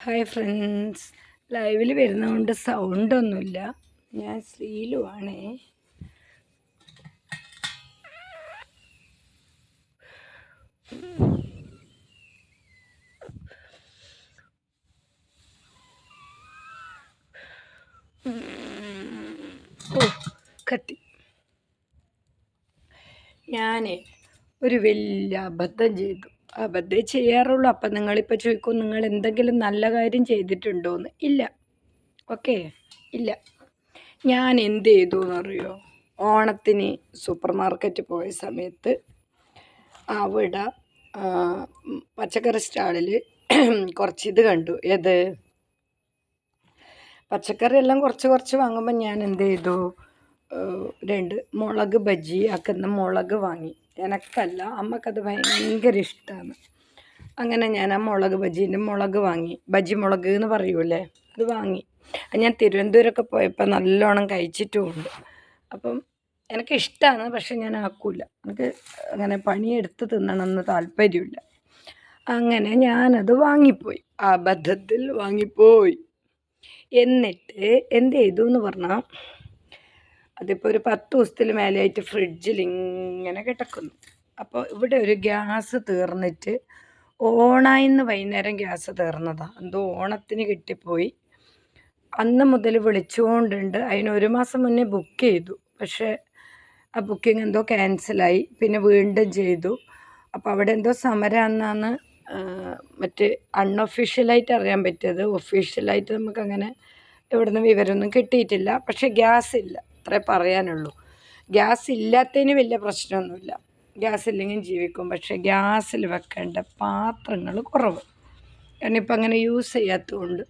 Hi friends ലൈവിൽ വരുന്നതുകൊണ്ട് സൗണ്ടൊന്നുമില്ല ഞാൻ ശ്രീലുവാണേ. ഓ കത്തി. ഞാൻ ഒരു വലിയ അബദ്ധം ചെയ്തു. അബദ്ധം ചെയ്യാറുള്ളൂ. അപ്പം നിങ്ങളിപ്പോൾ ചോദിക്കും നിങ്ങൾ എന്തെങ്കിലും നല്ല കാര്യം ചെയ്തിട്ടുണ്ടോയെന്ന് ഇല്ല. ഓക്കെ? ഇല്ല. ഞാൻ എന്ത് ചെയ്തു എന്നറിയോ ഓണത്തിന് സൂപ്പർ മാർക്കറ്റ് പോയ സമയത്ത് അവിടെ പച്ചക്കറി സ്റ്റാളിൽ കുറച്ച് ഇത് കണ്ടു. ഏത്? പച്ചക്കറി എല്ലാം കുറച്ച് കുറച്ച് വാങ്ങുമ്പോൾ ഞാൻ എന്ത് ചെയ്തു? രണ്ട് മുളക് ബജി ആക്കുന്ന മുളക് വാങ്ങി. എനക്കല്ല അമ്മക്കത് ഭയങ്കര ഇഷ്ടമാണ് അങ്ങനെ ഞാൻ ആ മുളക് ബജീന്റെ മുളക് വാങ്ങി. ബജി മുളക് എന്ന് പറയൂലേ? അത് വാങ്ങി. ഞാൻ തിരുവനന്തപുരമൊക്കെ പോയപ്പോൾ നല്ലോണം കഴിച്ചിട്ടുമുണ്ട് അപ്പം എനിക്ക് ഇഷ്ടമാണ് പക്ഷെ ഞാൻ ആക്കൂല. എനിക്ക് അങ്ങനെ പണിയെടുത്ത് തിന്നണമെന്ന് താല്പര്യമില്ല. അങ്ങനെ ഞാനത് വാങ്ങിപ്പോയി. അബദ്ധത്തിൽ വാങ്ങിപ്പോയി. എന്നിട്ട് എന്ത് ചെയ്തു എന്ന് പറഞ്ഞാൽ അതിപ്പോൾ ഒരു പത്ത് ദിവസത്തിൽ മേലെയായിട്ട് ഫ്രിഡ്ജിൽ ഇങ്ങനെ കിടക്കുന്നു. അപ്പോൾ ഇവിടെ ഒരു ഗ്യാസ് തീർന്നിട്ട് ഓണായിന്ന് വൈകുന്നേരം ഗ്യാസ് തീർന്നതാണ് എന്തോ ഓണത്തിന് കിട്ടിപ്പോയി. അന്ന് മുതൽ വിളിച്ചുകൊണ്ടുണ്ട്. അതിന് ഒരു മാസം മുന്നേ ബുക്ക് ചെയ്തു. പക്ഷേ ആ ബുക്കിംഗ് എന്തോ ക്യാൻസലായി പിന്നെ വീണ്ടും ചെയ്തു. അപ്പോൾ അവിടെ എന്തോ സമരമാണെന്നാണ് മറ്റ് അൺഒഫീഷ്യലായിട്ട് അറിയാൻ പറ്റിയത്. ഒഫീഷ്യലായിട്ട് നമുക്കങ്ങനെ ഇവിടുന്ന് വിവരമൊന്നും കിട്ടിയിട്ടില്ല. പക്ഷേ ഗ്യാസ് ഇല്ല. അത്രേ പറയാനുള്ളൂ. ഗ്യാസ് ഇല്ലാത്തതിന് വലിയ പ്രശ്നമൊന്നുമില്ല. ഗ്യാസ് ഇല്ലെങ്കിൽ ജീവിക്കും. പക്ഷേ ഗ്യാസിൽ വെക്കേണ്ട പാത്രങ്ങൾ കുറവ്. കാരണം ഇപ്പം അങ്ങനെ യൂസ് ചെയ്യാത്തതുകൊണ്ട്.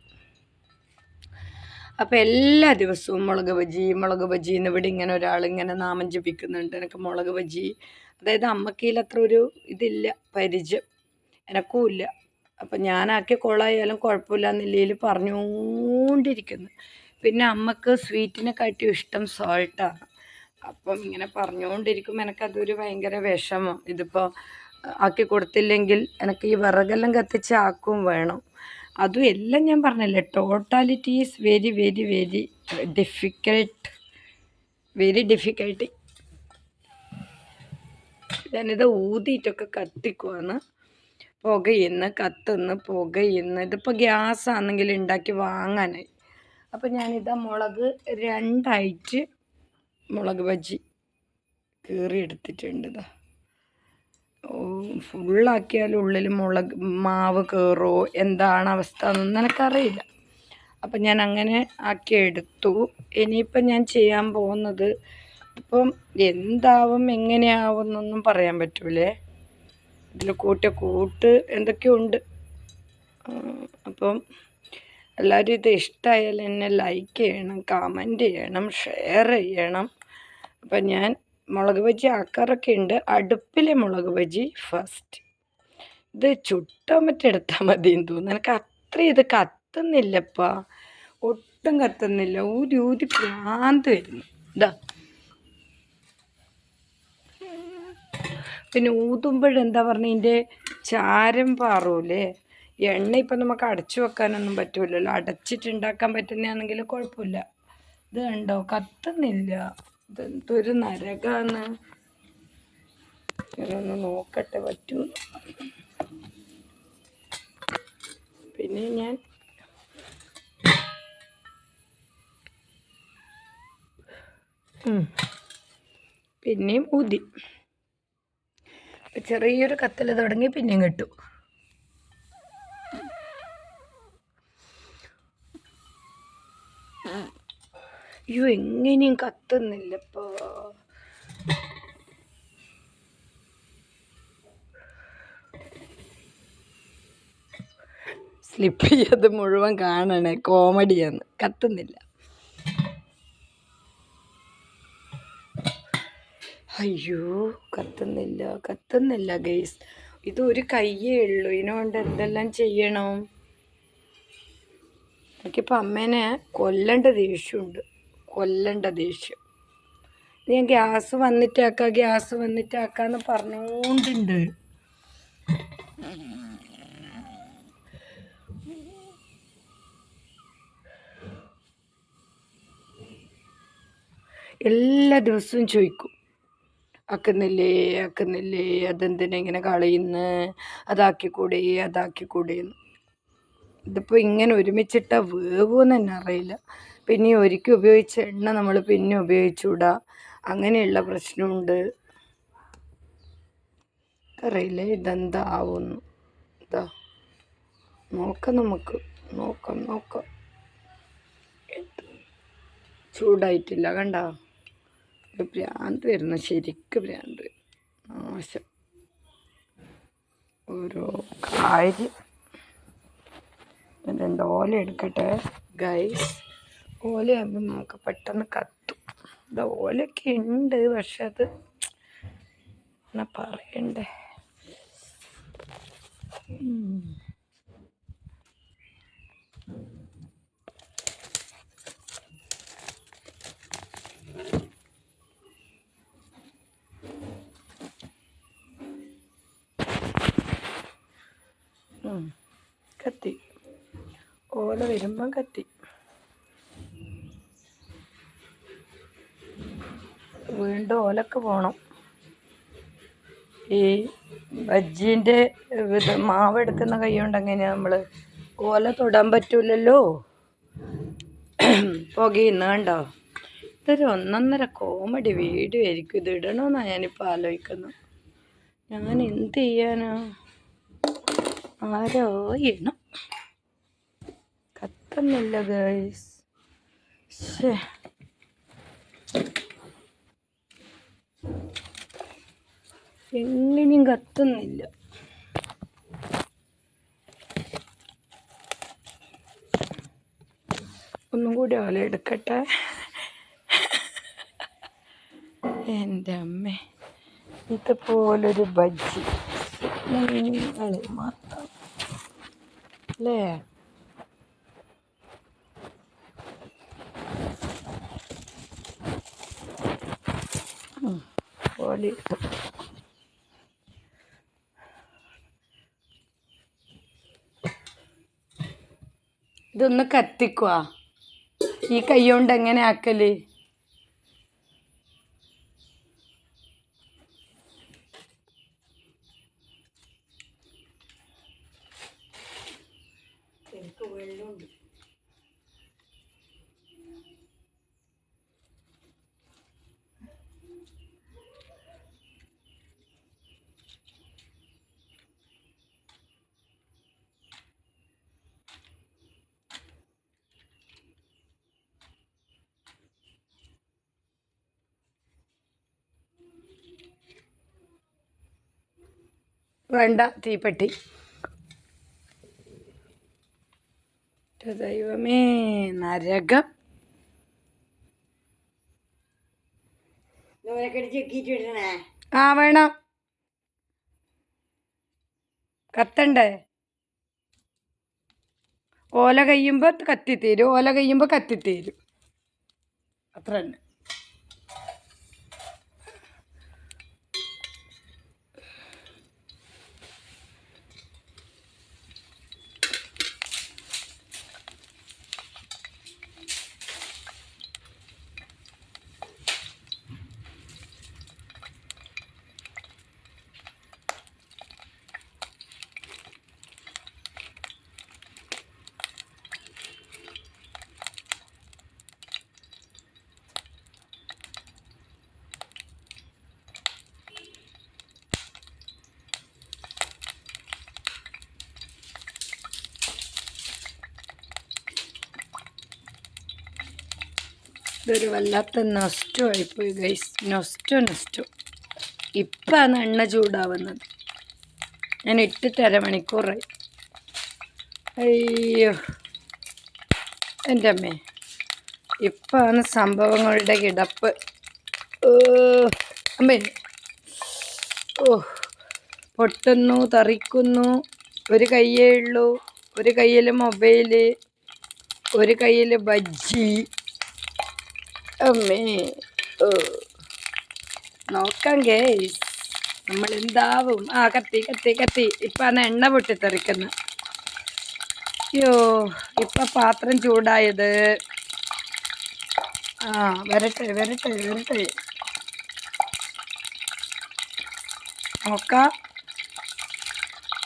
അപ്പോൾ എല്ലാ ദിവസവും മുളക് ബജി മുളക് ബജി എന്ന് ഇവിടെ ഇങ്ങനെ ഒരാൾ ഇങ്ങനെ നാമം ജപിക്കുന്നുണ്ട്. എനിക്ക് മുളക് ബജി. അതായത് അമ്മക്കയിൽ അത്ര ഒരു ഇതില്ല പരിചയം. എനക്കും ഇല്ല. അപ്പം ഞാനാക്കിയ കോളായാലും കുഴപ്പമില്ല എന്നുള്ളതിൽ പറഞ്ഞുകൊണ്ടിരിക്കുന്നു. പിന്നെ അമ്മയ്ക്ക് സ്വീറ്റിനെക്കാട്ടിയും ഇഷ്ടം സോൾട്ടാണ് അപ്പം ഇങ്ങനെ പറഞ്ഞുകൊണ്ടിരിക്കുമ്പോൾ എനിക്കതൊരു ഭയങ്കര വിഷമം. ഇതിപ്പോൾ ആക്കി കൊടുത്തില്ലെങ്കിൽ എനിക്ക് ഈ വിറകെല്ലാം കത്തിച്ച് ആക്കും വേണം. അതും എല്ലാം ഞാൻ പറഞ്ഞില്ലേ totality is very very very difficult very difficulty ഞാനിത് ഊതിയിട്ടൊക്കെ കത്തിക്കുവാണ്. പുകയിന്ന് കത്തുന്ന് പുകയിന്ന് ഇതിപ്പോൾ ഗ്യാസ് ആണെങ്കിൽ ഉണ്ടാക്കി വാങ്ങാനായി. അപ്പോൾ ഞാനിതാ മുളക് രണ്ടായിട്ട് മുളക് ബജി കീറി എടുത്തിട്ടുണ്ട് ഇതാ ഫുള്ളാക്കിയാൽ ഉള്ളിൽ മുളക് മാവ് കയറോ എന്താണ് അവസ്ഥ എന്നൊന്നും എനിക്കറിയില്ല അപ്പം ഞാൻ അങ്ങനെ ആക്കി എടുത്തു ഇനിയിപ്പം ഞാൻ ചെയ്യാൻ പോകുന്നത് ഇപ്പം എന്താവും എങ്ങനെയാവും എന്നൊന്നും പറയാൻ പറ്റൂലേ. ഇതിൽ കൂട്ടിയ കൂട്ട് എന്തൊക്കെയുണ്ട്? അപ്പം എല്ലാവരും ഇത് ഇഷ്ടമായാൽ എന്നെ ലൈക്ക് ചെയ്യണം കമന്റ് ചെയ്യണം ഷെയർ ചെയ്യണം. അപ്പം ഞാൻ മുളക് ബജി ആക്കാറൊക്കെ ഉണ്ട്. അടുപ്പിലെ മുളക് ബജി ഫസ്റ്റ് ഇത് ചുട്ടാൻ മറ്റെടുത്താൽ മതി എന്ന് തോന്നുന്നു. എനിക്ക് ഇത് കത്തുന്നില്ലപ്പാ. ഒട്ടും കത്തുന്നില്ല. ഒരു ഊതി ഭ്രാന്ത് വരുന്നു. ഇതാ. പിന്നെ ഊതുമ്പോഴെന്താ പറഞ്ഞ ഇതിന്റെ ചാരം പാറൂലേ? എണ്ണ ഇപ്പം നമുക്ക് അടച്ചു വെക്കാനൊന്നും പറ്റില്ലല്ലോ അടച്ചിട്ടുണ്ടാക്കാൻ പറ്റുന്നതാണെങ്കിൽ കുഴപ്പമില്ല. ഇത് കണ്ടോ? കത്തുന്നില്ല. ഇതെന്തൊരു നരകാന്ന്. ഞാനൊന്ന് നോക്കട്ടെ പറ്റൂ. പിന്നെ ഞാൻ. പിന്നെയും ഊതി. ചെറിയൊരു കത്തൽ തുടങ്ങി പിന്നെയും കിട്ടു. അയ്യോ എങ്ങനെയും കത്തുന്നില്ലപ്പോ സ്ലിപ്പ് ചെയ്ത് മുഴുവൻ കാണണേ കോമഡിയാണ് കത്തുന്നില്ല. അയ്യോ കത്തുന്നില്ല കത്തുന്നില്ല ഗൈസ് ഇത് ഒരു കയ്യേ ഉള്ളൂ. ഇതിനുകൊണ്ട് എന്തെല്ലാം ചെയ്യണം? എനിക്കിപ്പോൾ അമ്മേനെ കൊല്ലേണ്ട ദേഷ്യമുണ്ട്. കൊല്ലണ്ട ദേഷ്യം. ഞാൻ ഗ്യാസ് വന്നിട്ടാക്ക ഗ്യാസ് വന്നിട്ടാക്കാന്ന് പറഞ്ഞോണ്ടിണ്ട്. എല്ലാ ദിവസവും ചോദിക്കും. ആക്കുന്നില്ലേ ആക്കുന്നില്ലേ അതെന്തിനെ ഇങ്ങനെ കളയുന്നു? അതാക്കിക്കൂടെ അതാക്കിക്കൂടെ എന്ന് ഇതിപ്പോൾ ഇങ്ങനെ ഒരുമിച്ചിട്ട വേവെന്ന് തന്നെ അറിയില്ല. പിന്നെ ഒരിക്കൽ ഉപയോഗിച്ച എണ്ണ നമ്മൾ പിന്നെ ഉപയോഗിച്ചുകൂടാ അങ്ങനെയുള്ള പ്രശ്നമുണ്ട്. അറിയില്ല ഇതെന്താ ആവുന്നു. ഇതാ നോക്കാം നമുക്ക്. നോക്കാം നോക്കാം. ചൂടായിട്ടില്ല കണ്ട? ഒരു ഭ്രാന്ത് വരുന്നു ശരിക്ക് ഭ്രാന്ത്. നാശം. ഓരോ കാര്യം. രണ്ട് ഓല എടുക്കട്ടെ. ഗൈസ് ഓലയാകുമ്പോൾ നമുക്ക് പെട്ടെന്ന് കത്തും. ഇത് ഓലയൊക്കെ ഉണ്ട് പക്ഷെ അത് എന്നാ പറയണ്ടേ? ഓല വരുമ്പം കത്തി. വീണ്ടും ഓലക്ക് പോണം. ഈ ബജ്ജീന്റെ ഇത് മാവ് എടുക്കുന്ന കൈ കൊണ്ട് എങ്ങനെയാ നമ്മൾ ഓല തൊടാൻ പറ്റൂലല്ലോ? പുകയുന്ന കണ്ടോ? ഇതൊരു ഒന്നൊന്നര കോമഡി വീഡിയോ ആയിരിക്കും ഇത് ഇടണമെന്നാണ് ഞാനിപ്പോൾ ആലോചിക്കുന്നത്. ഞാൻ എന്ത് ചെയ്യാനാ? ആരോ ചെയ്യണം കത്തുന്നില്ല ഗൈസ് ശേ എങ്ങനെയും കത്തുന്നില്ല. ഒന്നും കൂടി ഓല എടുക്കട്ടെ എന്റെ അമ്മേ ഇതുപോലൊരു ബജ്ജി. മാത്രം. അല്ലേ? ഇട്ടു ഇതൊന്ന് കത്തിക്കുക ഈ കൈ കൊണ്ട് എങ്ങനെ ആക്കൽ? വേണ്ട തീപ്പെട്ടി. ദൈവമേ നരകം. ആ വേണം. കത്തണ്ടേ? ഓല കഴിയുമ്പോൾ കത്തിത്തീരും ഓല കഴിയുമ്പോൾ കത്തിത്തീരും. അത്ര തന്നെ ഇതൊരു വല്ലാത്ത നഷ്ടമായിപ്പോയി ഗൈസ് നഷ്ടം നഷ്ടം ഇപ്പാണ് എണ്ണ ചൂടാവുന്നത്. ഞാൻ ഇട്ടിട്ട് അരമണിക്കൂറായി. അയ്യോ. എന്റെ അമ്മേ. ഇപ്പാണ് സംഭവങ്ങളുടെ കിടപ്പ്. അമ്മേ. ഓ. പൊട്ടുന്നു തറിക്കുന്നു. ഒരു കയ്യേ ഉള്ളൂ. ഒരു കയ്യിൽ മൊബൈൽ. ഒരു കയ്യിൽ ബജ്ജി. അമ്മേ. ഓ. നോക്കാം ഗേസ് നമ്മൾ എന്താവും ആ കത്തി കത്തി കത്തി. ഇപ്പാണ് എണ്ണ പൊട്ടിത്തെറിക്കുന്നത് അയ്യോ ഇപ്പൊ പാത്രം ചൂടായത്. ആ വരട്ടെ വരട്ടെ വരട്ടെ. നോക്കാം.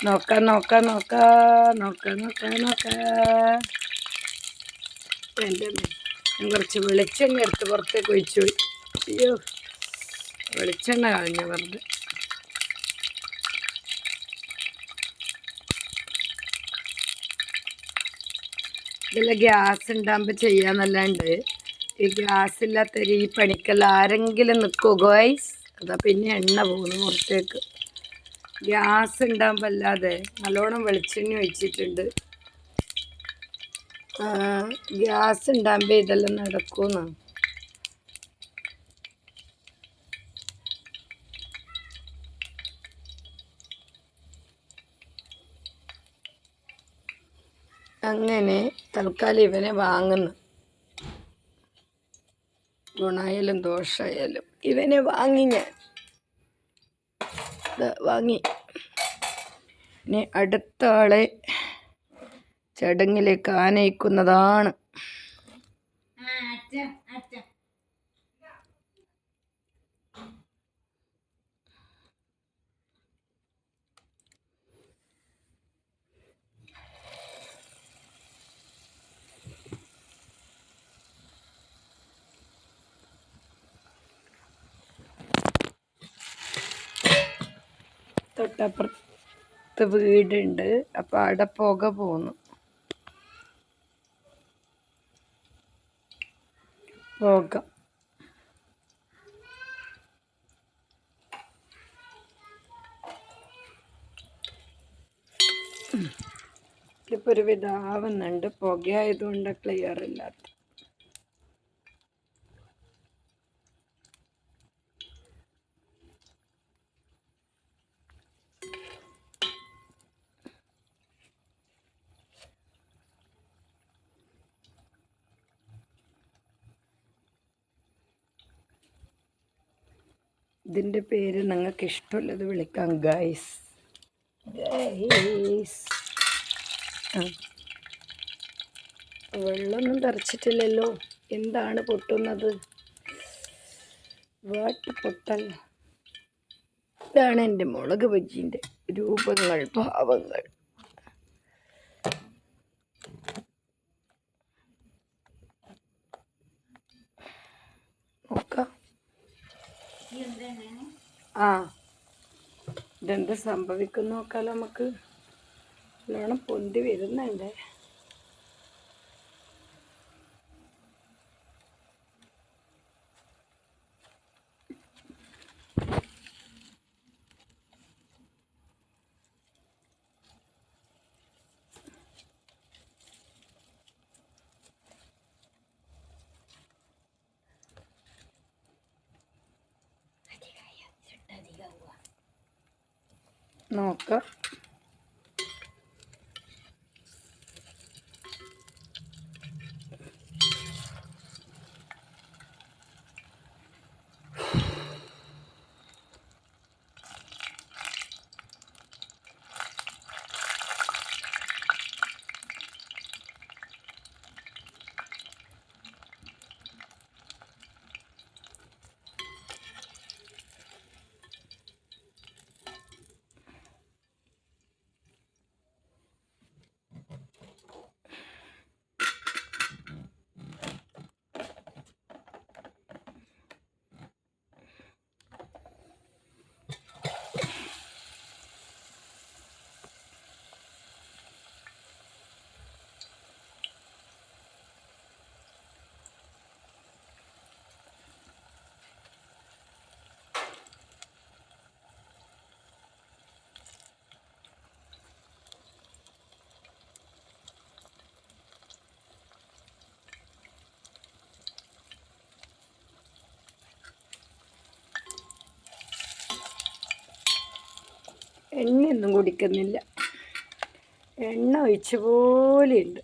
നോക്കാം നോക്കാം നോക്കാം. നോക്കാം നോക്കാം നോക്കാം. അമ്മേ. ഞാൻ കുറച്ച് വെളിച്ചെണ്ണ എടുത്ത് പുറത്തേക്ക് ഒഴിച്ചു അയ്യോ വെളിച്ചെണ്ണ കളഞ്ഞ വെറുതെ. ഇതെല്ലാം ഗ്യാസ് ഉണ്ടാകുമ്പോൾ ചെയ്യാന്നല്ലാണ്ട് ഈ ഗ്യാസ് ഇല്ലാത്ത ഈ പണിക്കെല്ലാം ആരെങ്കിലും നിൽക്കുമോ ഗോയ്സ് അതാ പിന്നെ എണ്ണ പോകുന്നു പുറത്തേക്ക്. ഗ്യാസ് ഉണ്ടാകുമ്പോൾ അല്ലാതെ നല്ലോണം വെളിച്ചെണ്ണ ഒഴിച്ചിട്ടുണ്ട്. ഗ്യാസ് ഉണ്ടാകുമ്പോൾ ഇതെല്ലാം നടക്കുമെന്നാണ് അങ്ങനെ തൽക്കാലം ഇവനെ വാങ്ങുന്നു. ഗുണായാലും ദോഷമായാലും ഇവനെ വാങ്ങി ഞാൻ. വാങ്ങി. ഇനി അടുത്ത ആളെ ചടങ്ങിലേക്ക് ആനയിക്കുന്നതാണ്. തൊട്ടപ്പുറത്ത് വീടുണ്ട്. അപ്പോൾ അവിടെ പുക പോന്നു. പുക. ഇതിപ്പോൾ ഒരു വിധാവുന്നുണ്ട് പുകയായതുകൊണ്ട് ക്ലിയർ ഇല്ലാത്ത ഇതിന്റെ പേര് നിങ്ങൾക്ക് ഇഷ്ടമുള്ളത് വിളിക്കാം ഗൈസ് ഗൈസ് ആ. വെള്ളമൊന്നും തറച്ചിട്ടില്ലല്ലോ. എന്താണ് പൊട്ടുന്നത്? വാട്ട് പൊട്ടൽ ഇതാണ് എന്റെ മുളക് ബജ്ജീന്റെ രൂപങ്ങൾ ഭാവങ്ങൾ നോക്കാം ആ. ഇതെന്ത് സംഭവിക്കുന്നു നോക്കാലോ നമുക്ക്. നല്ലോണം പൊന്തി വരുന്നുണ്ട്. നോക്കാം. എണ്ണയൊന്നും കുടിക്കുന്നില്ല. എണ്ണ ഒഴിച്ച പോലെയുണ്ട്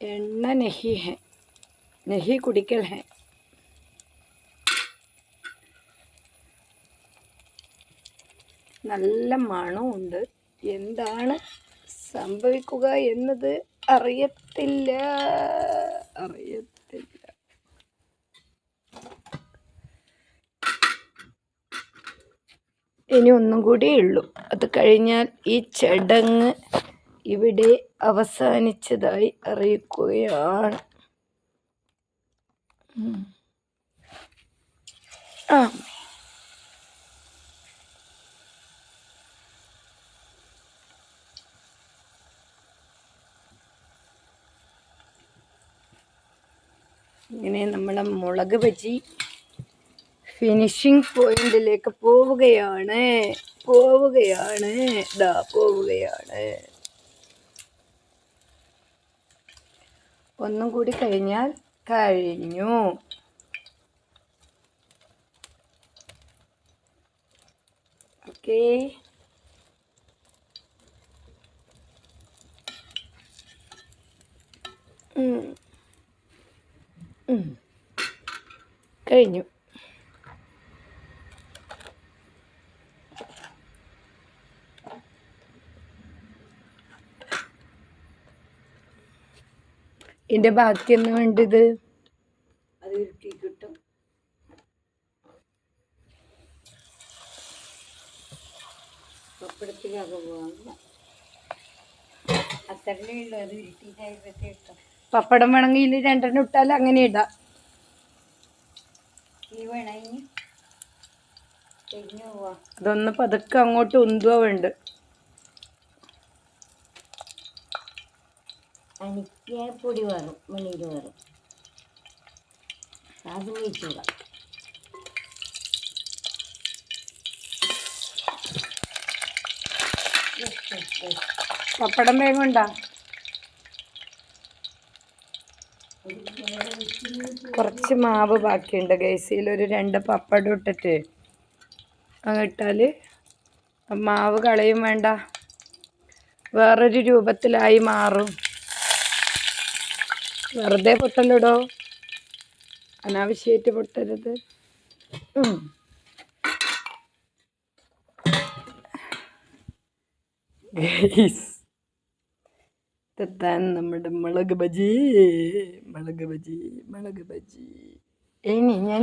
എണ്ണ നെഹി ഹെ. നെഹി കുടിക്കൽ ഹെ. നല്ല മണമുണ്ട് എന്താണ് സംഭവിക്കുക എന്നത് അറിയത്തില്ല. അറിയത്തില്ല ഇനി ഒന്നും കൂടി ഉള്ളൂ അത് കഴിഞ്ഞാൽ ഈ ചടങ്ങ് ഇവിടെ അവസാനിച്ചതായി അറിയിക്കുകയാണ്. ആ ഇങ്ങനെ നമ്മളെ മുളക് ബജി ഫിനിഷിംഗ് പോയിന്റിലേക്ക് പോവുകയാണ്. പോവുകയാണ്. ഇതാ പോവുകയാണ്. ഒന്നും കൂടി കഴിഞ്ഞാൽ കഴിഞ്ഞു. ഓക്കേ. കഴിഞ്ഞു. ഇതിന്റെ ബാക്കി എന്ന് വേണ്ടത്? അത് ഉരുട്ടി കിട്ടും. പപ്പടത്തിലൊക്കെ പോകും അത്രയേ ഉള്ളൂ അത് ഉരുട്ടിയിട്ട് കിട്ടും പപ്പടം വേണമെങ്കിൽ രണ്ടെണ്ണം ഇട്ടാൽ അങ്ങനെ ഇടാം. ഈ വേണമെങ്കിൽ അതൊന്ന് പതുക്കെ അങ്ങോട്ട് ഉന്തുവാ വേണ്ട അനിക്ക് പൊടി വേറും മണീര് അതും അത് ഒഴിച്ചുകൂടാ പപ്പടം വേഗം ഉണ്ടാ കുറച്ച് മാവ് ബാക്കിയുണ്ട് ഗൈസിയിൽ ഒരു രണ്ട് പപ്പടം ഇട്ടിട്ട്. ഇട്ടാൽ മാവ് കളയും വേണ്ട. വേറൊരു രൂപത്തിലായി മാറും. വെറുതെ പൊട്ടലിടോ അനാവശ്യമായിട്ട് പൊട്ടരുത്. ഇതാണ് നമ്മുടെ മുളക് ബജി. മുളക് ബജി മുളക് ബജി. ഇനി ഞാൻ